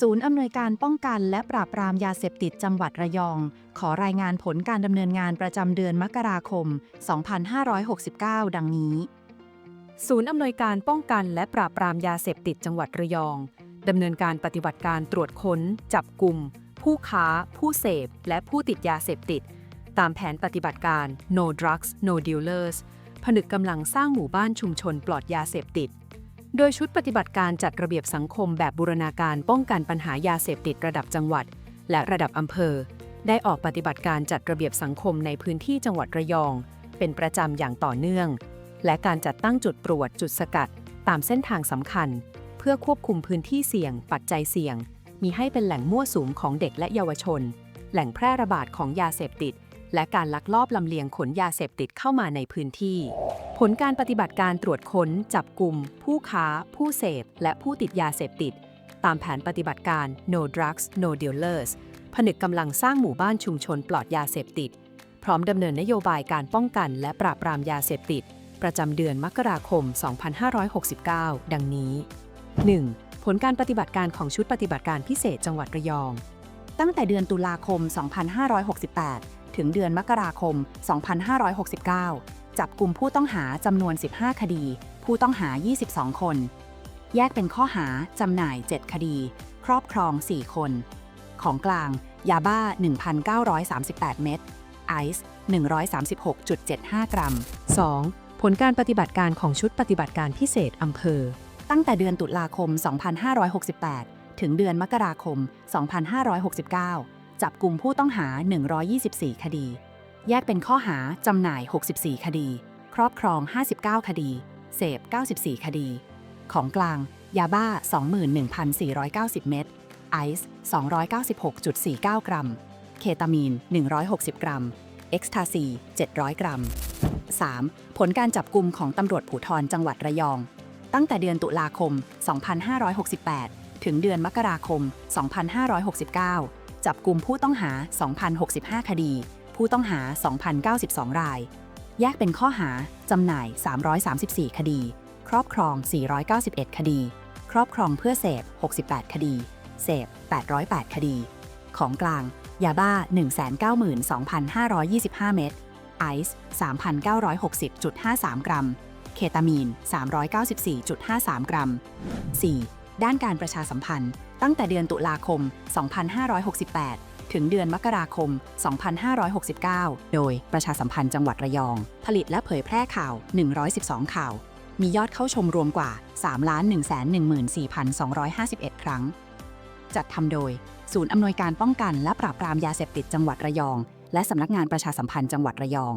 ศูนย์อำนวยการป้องกันและปราบปรามยาเสพติดจังหวัดระยอง ขอรายงานผลการดำเนินงานประจำเดือนมกราคม 2569 ดังนี้ ศูนย์อำนวยการป้องกันและปราบปรามยาเสพติดจังหวัดระยองดำเนินการปฏิบัติการตรวจค้น จับกลุ่ม ผู้ค้า ผู้เสพ และผู้ติดยาเสพติด ตามแผนปฏิบัติการ No Drugs No Dealers ผนึกกำลังสร้างหมู่บ้านชุมชนปลอดยาเสพติด โดยชุดปฏิบัติการจัดระเบียบสังคมแบบบูรณาการป้องกันปัญหายาเสพติดระดับจังหวัด และระดับอำเภอ ได้ออกปฏิบัติการจัดระเบียบสังคมในพื้นที่จังหวัดระยอง เป็นประจำอย่างต่อเนื่อง และการจัดตั้งจุดตรวจจุดสกัด ตามเส้นทางสำคัญ เพื่อควบคุมพื้นที่เสี่ยง ปัจจัยเสี่ยง มีให้เป็นแหล่งมั่วสุมของเด็กและเยาวชน แหล่งแพร่ระบาดของยาเสพติด และการลักลอบลำเลียงขนยาเสพติดเข้ามาในพื้นที่ ผลการปฏิบัติการตรวจค้น จับกลุ่ม ผู้ค้า ผู้เสพ และผู้ติดยาเสพติด ตามแผนปฏิบัติการ No Drugs No Dealers ผนึกกำลังสร้างหมู่บ้านชุมชนปลอดยาเสพติด พร้อมดำเนินนโยบายการป้องกันและปราบปรามยาเสพติด ประจำเดือนมกราคม 2569 ดังนี้ 1. ผลการปฏิบัติการของชุดปฏิบัติการพิเศษจังหวัดระยอง ตั้งแต่เดือนตุลาคม 2568 ถึงเดือนมกราคม 2569 จับกลุ่มผู้ต้องหาจำนวน 15 คดี ผู้ต้องหา 22 คน แยกเป็นข้อหาจำหน่าย 7 คดี ครอบครอง 4 คน ของกลาง ยาบ้า 1,938 เม็ดไอซ์ 136.75 กรัม 2. ผลการปฏิบัติการของชุดปฏิบัติการพิเศษอำเภอ ตั้งแต่เดือนตุลาคม 2568 ถึงเดือนมกราคม 2569 จับกลุ่มผู้ต้องหา 124 คดี แยกเป็นข้อหาจำหน่าย 64 คดี ครอบครอง 59 คดี เสพ 94 คดี ของกลางยาบ้า 21,490 เม็ดไอซ์296.49 กรัม เคตามีน 160 กรัม เอ็กซ์ทาซี 700 กรัม 3. ผลการจับกลุ่มของตำรวจผูทรจังหวัดระยอง ตั้งแต่เดือนตุลาคม 2568 ถึงเดือนมกราคม 2569 จับกลุ่มผู้ต้องหา 2,065 คดี ผู้ต้องหา 2,092 ราย แยกเป็นข้อหา จำหน่าย 334 คดี ครอบครอง 491 คดี ครอบครองเพื่อเสพ 68 คดี เสพ 808 คดี ของกลาง ยาบ้า 192,525 เม็ด ไอซ์ 3,960.53 กรัม เคตามีน 394.53 กรัม 4. ด้านการประชาสัมพันธ์ ตั้งแต่เดือนตุลาคม 2568 ถึงเดือนมกราคม 2569 โดยประชาสัมพันธ์จังหวัดระยอง ผลิตและเผยแพร่ข่าว 112 ข่าว มียอดเข้าชมรวมกว่า 3,114,251 ครั้ง จัดทำโดย ศูนย์อำนวยการป้องกันและปราบปรามยาเสพติดจังหวัดระยอง และสำนักงานประชาสัมพันธ์จังหวัดระยอง